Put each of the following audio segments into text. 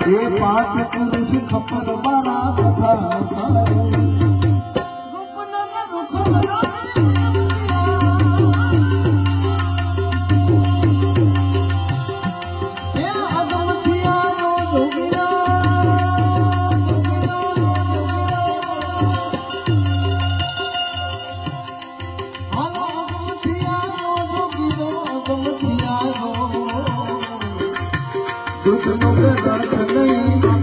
એ પાંચ પુરુષ ખપર બારા તથા રૂપનગર દૂધનો ગરખ નહીં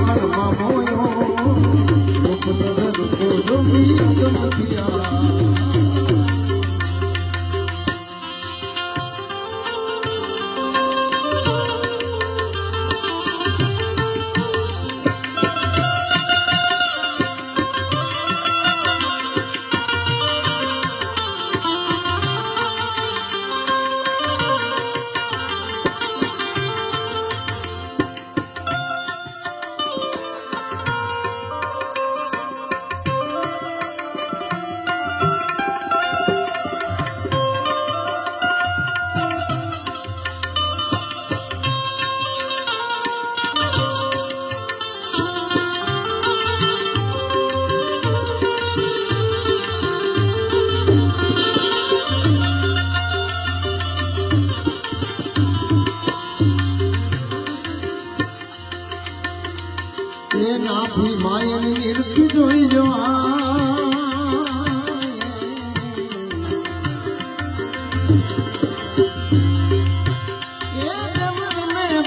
જોઈ જો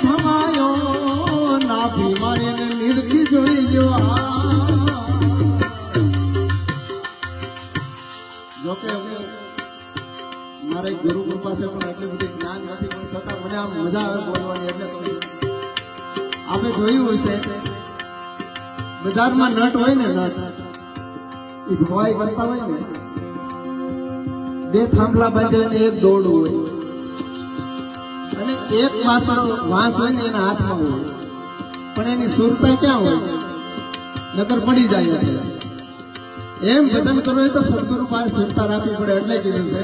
ભમાયો જો જોકે મારે ગુરુકુળ પાસે પણ એટલી બધી જ્ઞાન નથી, પણ છતાં મને આમ મજા આવે એટલે. આપણે જોયું હશે બજારમાં નટ હોય ને નટ, એ ભવાઈ કરતા હોય ને, બે થાંભલા બાંધે ને એક દોડું હોય. અને એક પાછળ વાંસ હોય ને એના હાથમાં હોય. પણ એની સુરતા ક્યાં હોય? નકર પડી જાય એટલે એમ ભજન કરવું હોય તો સદગુરુ પાસે સુરતા રાખવી પડે એટલે કીધું છે.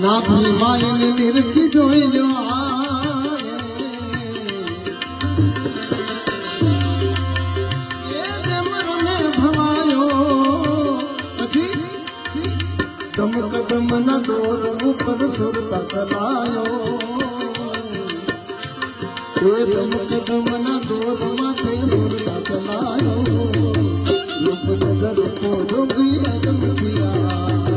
નાભી માયની નિરખી જોઈ લો पल सुर तक लायो। कदम कदम न दूर माथे सुर तक लायो। लुप जगत को जो भी अजम किया।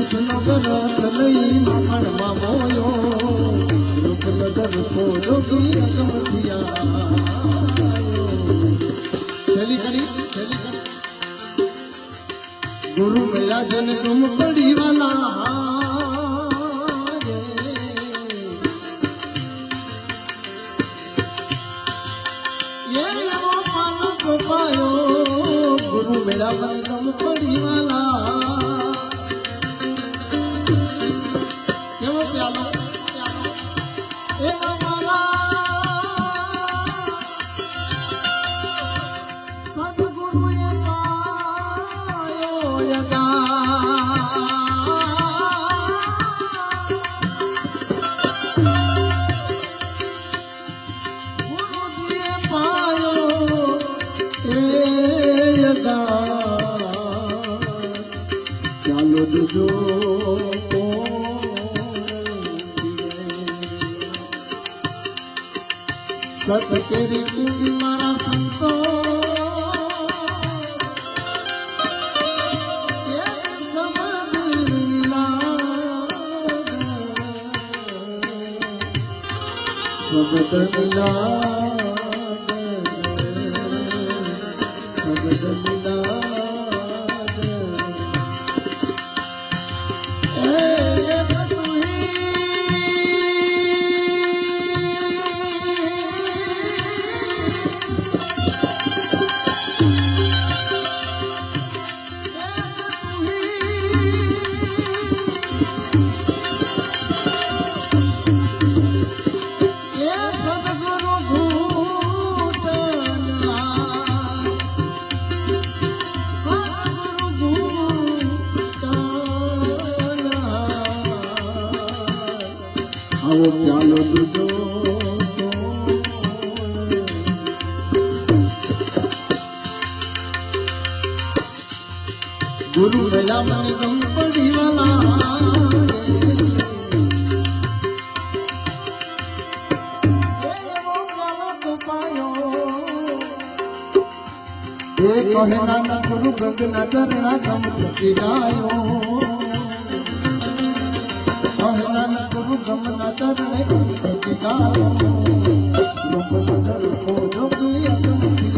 સુખનો બરાત લઈ માખણમાં મોયો રૂપલ દરકો ગુરુ મેળા જન કુમ પડી વાલા ગુરુ મેળા મને કમ પડી વાલા ચાલો જજો સત કેરી કુંડી મારા સંતો એક સમજ આવો પ્યાલો દૂધો ગુરુ મેલા મને કંપડી વાલા કહે નાના ચરણા ગમના ગમ થકી ગાયો લોક નજર કો અગમ થયા